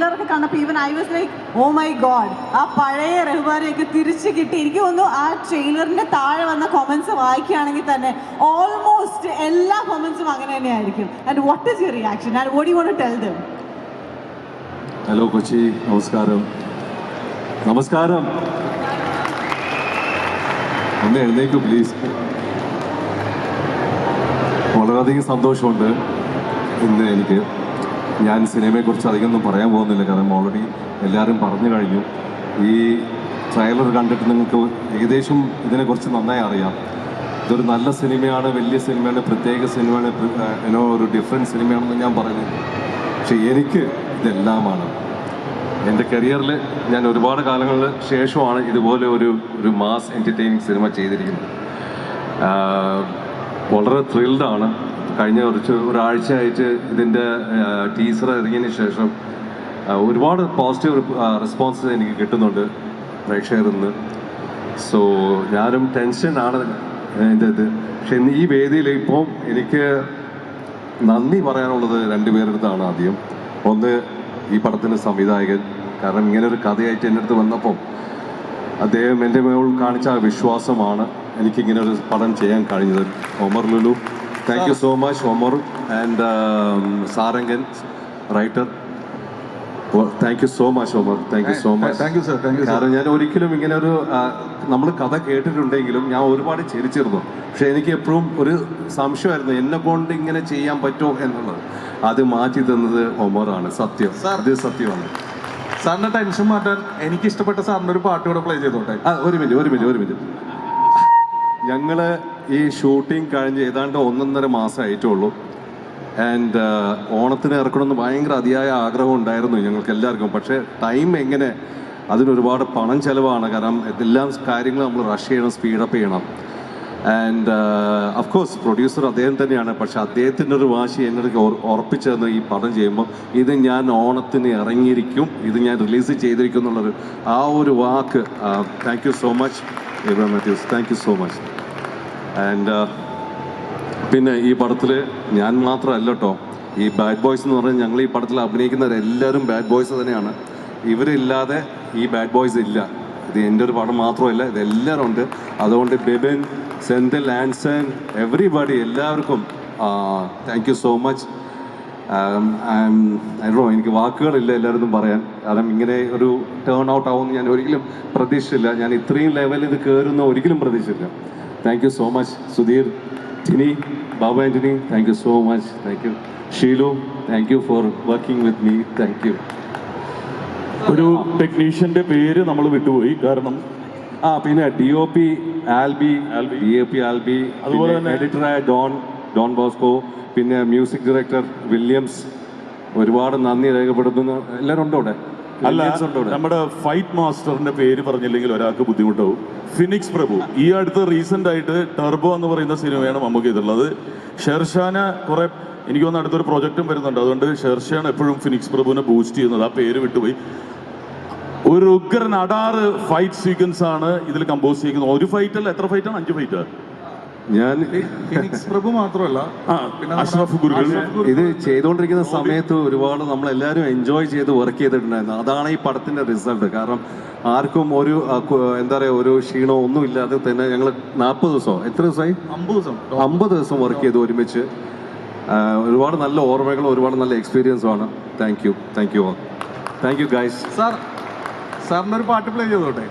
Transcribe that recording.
ട്രെയിലറൊക്കെ കണ്ടപ്പോൾ even I was like oh my God ആ പഴയ റഹ്മാനെയൊക്കെ തിരിച്ചു കിട്ടി. എനിക്ക് തോന്നുന്നു ആ ട്രെയിലറിന്റെ താഴെ വന്ന കൊമൻസ് വായിക്കുകയാണെങ്കിൽ തന്നെ ഓൾമോസ്റ്റ് എല്ലാ കൊമൻസും അങ്ങനെ തന്നെയായിരിക്കും. And what is your reaction and what you won't tell them hello Kochi. നമസ്കാരം. നമസ്കാരം. ഒന്ന് എഴുന്നേക്കൂ പ്ലീസ് വളരെയധികം സന്തോഷമുണ്ട് ഇന്ന് എനിക്ക്. ഞാൻ സിനിമയെക്കുറിച്ച് അധികമൊന്നും പറയാൻ പോകുന്നില്ല. കാരണം ഓൾറെഡി എല്ലാവരും പറഞ്ഞു കഴിഞ്ഞു. ഈ ട്രെയിലർ കണ്ടിട്ട് നിങ്ങൾക്ക് ഏകദേശം ഇതിനെക്കുറിച്ച് നന്നായി അറിയാം. ഇതൊരു നല്ല സിനിമയാണ് വലിയ സിനിമയാണ് പ്രത്യേക സിനിമയാണ് എന്നോ ഒരു ഡിഫറെന്റ് സിനിമയാണെന്ന് ഞാൻ പറഞ്ഞു പക്ഷേ എനിക്ക് ഇതെല്ലാമാണ്. എന്റെ കരിയറിൽ ഞാൻ ഒരുപാട് കാലങ്ങളിൽ ശേഷമാണ് ഇതുപോലെ ഒരു ഒരു മാസ് എന്റർടൈനിങ് സിനിമ ചെയ്തിരിക്കുന്നത്. വളരെ ത്രിൽഡാണ് കഴിഞ്ഞ കുറച്ച് ഒരാഴ്ചയായിട്ട് ഇതിന്റെ ടീസർ ഇറങ്ങിയതിന് ശേഷം ഒരുപാട് പോസിറ്റീവ് റെസ്പോൺസ് എനിക്ക് കിട്ടുന്നുണ്ട് പ്രേക്ഷകരിൽ നിന്ന് സോ ഞാനും ടെൻഷനാണ് എന്റെ ഇത്. പക്ഷെ ഈ വേദിയിൽ ഇപ്പം എനിക്ക് നന്ദി പറയാനുള്ളത് രണ്ടുപേരുടെ അടുത്താണ് ആദ്യം. ഒന്ന് ഈ പടത്തിന്റെ സംവിധായകൻ. കാരണം ഇങ്ങനെ ഒരു കഥയായിട്ട് എന്റെ അടുത്ത് വന്നപ്പം അദ്ദേഹം എന്റെ മേൾ കാണിച്ച വിശ്വാസമാണ് എനിക്കിങ്ങനെ ഒരു പടം ചെയ്യാൻ കഴിഞ്ഞത്. Omar Lulu. Thank you so much Omar and Sarangan writer thank you so much Omar thank you so much thank you sir thank you കാരണം ഞാൻ ഒരിക്കലും ഇങ്ങനെ ഒരു നമ്മൾ കഥ കേട്ടിട്ടുണ്ടെങ്കിലും ഞാൻ ഒരുപാട് ചിരിച്ചിരുന്നു. പക്ഷെ എനിക്ക് എപ്പോഴും ഒരു സംശയമായിരുന്നു എന്നെ കൊണ്ട് ഇങ്ങനെ ചെയ്യാൻ പറ്റുമോ എന്നുള്ളത്. അത് മാറ്റി തന്നത് ഒമറാണ്. സത്യം. അത് സത്യമാണ്. സാറിന്റെ ടെൻഷൻ മാറ്റാൻ എനിക്ക് ഇഷ്ടപ്പെട്ട സാറിന്റെ ഒരു പാട്ട് കൂടെ പ്ലേ ചെയ്തോട്ടെ. ഒരു മിനിറ്റ് ഒരു മിനിറ്റ് ഒരു മിനിറ്റ്. ഞങ്ങൾ ഈ ഷൂട്ടിംഗ് കഴിഞ്ഞ് ഏതാണ്ട് ഒന്നൊന്നര മാസം ആയിട്ടുള്ളൂ. ആൻഡ് ഓണത്തിന് ഇറക്കണമെന്ന് ഭയങ്കര അതിയായ ആഗ്രഹം ഉണ്ടായിരുന്നു ഞങ്ങൾക്ക് എല്ലാവർക്കും. പക്ഷേ ടൈം എങ്ങനെ അതിനൊരുപാട് പണം ചിലവാണ്. കാരണം എല്ലാ കാര്യങ്ങളും നമ്മൾ റഷ് ചെയ്യണം സ്പീഡപ്പ് ചെയ്യണം. ആൻഡ് അഫ്കോഴ്സ് പ്രൊഡ്യൂസർ അദ്ദേഹം തന്നെയാണ്. പക്ഷെ അദ്ദേഹത്തിന്റെ ഒരു വാശി എന്നോട് ഉറപ്പിച്ചതെന്ന് ഈ പടം ചെയ്യുമ്പോൾ ഇത് ഞാൻ ഓണത്തിന് ഇറങ്ങിയിരിക്കും. ഇത് ഞാൻ റിലീസ് ചെയ്തിരിക്കും എന്നുള്ളൊരു ആ ഒരു വാക്ക് thank you so much Ibrahim Mathews thank you so much and പിന്നെ ഈ പടത്തിൽ ഞാൻ മാത്രമല്ല കേട്ടോ ഈ ബാഡ് ബോയ്സ് എന്ന് പറഞ്ഞാൽ ഞങ്ങൾ ഈ പടത്തിൽ അഭിനയിക്കുന്നവരെല്ലാവരും ബാഡ് ബോയ്സ് തന്നെയാണ്. ഇവരില്ലാതെ ഈ ബാഡ് ബോയ്സ് ഇല്ല. ഇത് എന്റെ ഒരു പടം മാത്രമല്ല ഇത് എല്ലാവരും ഉണ്ട്. അതുകൊണ്ട് ബിബിൻ സെന്തിൽ ആൻസൺ എവറിബഡി എല്ലാവർക്കും താങ്ക് യു സോ മച്ച് എനിക്ക് വാക്കുകളില്ല എല്ലാവരും പറയാൻ. കാരണം ഇങ്ങനെ ഒരു ടേൺ ഔട്ട് ആവുമെന്ന് ഞാൻ ഒരിക്കലും പ്രതീക്ഷിച്ചില്ല. ഞാൻ ഇത്രയും ലെവലിൽ ഇത് കയറുന്ന ഒരിക്കലും പ്രതീക്ഷിച്ചില്ല. Thank you so much Sudheer Tini Babu Antony thank you so much thank you Sheelu thank you for working with me thank you ഒരു ടെക്നീഷ്യന്റെ പേര് നമ്മൾ വിട്ടുപോയി. കാരണം ആ പിന്നെ D O P Alby Alby. D A P Alby അതുപോലെ തന്നെ- എഡിറ്ററായ ഡോൺ ഡോൺ ബോസ്കോ പിന്നെ മ്യൂസിക് ഡയറക്ടർ വില്യംസ് ഒരുപാട് നന്ദി രേഖപ്പെടുത്തുന്നു. എല്ലാവരും ഉണ്ടോ അവിടെ? അല്ല നമ്മുടെ ഫൈറ്റ് മാസ്റ്ററിന്റെ പേര് പറഞ്ഞില്ലെങ്കിൽ ഒരാൾക്ക് ബുദ്ധിമുട്ടാവും. ഫിനിക്സ് പ്രഭു ഈ അടുത്ത് റീസെന്റ് ആയിട്ട് ടെർബോ എന്ന് പറയുന്ന സിനിമയാണ് നമുക്ക് ചെയ്തിട്ടുള്ളത്. ഷെർഷാന കുറെ എനിക്ക് തോന്നുന്നു അടുത്തൊരു പ്രൊജക്റ്റും വരുന്നുണ്ട്. അതുകൊണ്ട് ഷെർഷാൻ എപ്പോഴും ഫിനിക്സ് പ്രഭുവിനെ ബൂസ്റ്റ് ചെയ്യുന്നത്. ആ പേര് വിട്ടുപോയി. ഒരു ഉഗ്രൻ അടാറ് ഫൈറ്റ് സീക്വൻസ് ആണ് ഇതിൽ കമ്പോസ് ചെയ്യുന്നത് ഒരു ഫൈറ്റ് അല്ല എത്ര ഫൈറ്റാണ് അഞ്ച് ഫൈറ്റ് ഞാൻ പ്രഭു മാത്രമല്ല. അഷ്റഫ് ഗുരുകൾ ഇത് ചെയ്തുകൊണ്ടിരിക്കുന്ന സമയത്ത് ഒരുപാട് നമ്മൾ എല്ലാവരും എൻജോയ് ചെയ്ത് വർക്ക് ചെയ്തിട്ടുണ്ടായിരുന്നു. അതാണ് ഈ പടത്തിന്റെ റിസൾട്ട് കാരണം ആർക്കും ഒരു എന്താ പറയുക ഒരു ക്ഷീണോ ഒന്നും ഇല്ലാതെ തന്നെ ഞങ്ങൾ നാൽപ്പത് ദിവസമോ? എത്ര ദിവസമായി? അമ്പത് ദിവസം. അമ്പത് ദിവസം വർക്ക് ചെയ്ത് ഒരുമിച്ച്. ഒരുപാട് നല്ല ഓർമ്മകളും ഒരുപാട് നല്ല എക്സ്പീരിയൻസും ആണ്. Thank you thank you thank you guys sir സാറിന്റെ ഒരു പാട്ട് പ്ലേ ചെയ്തോട്ടെ?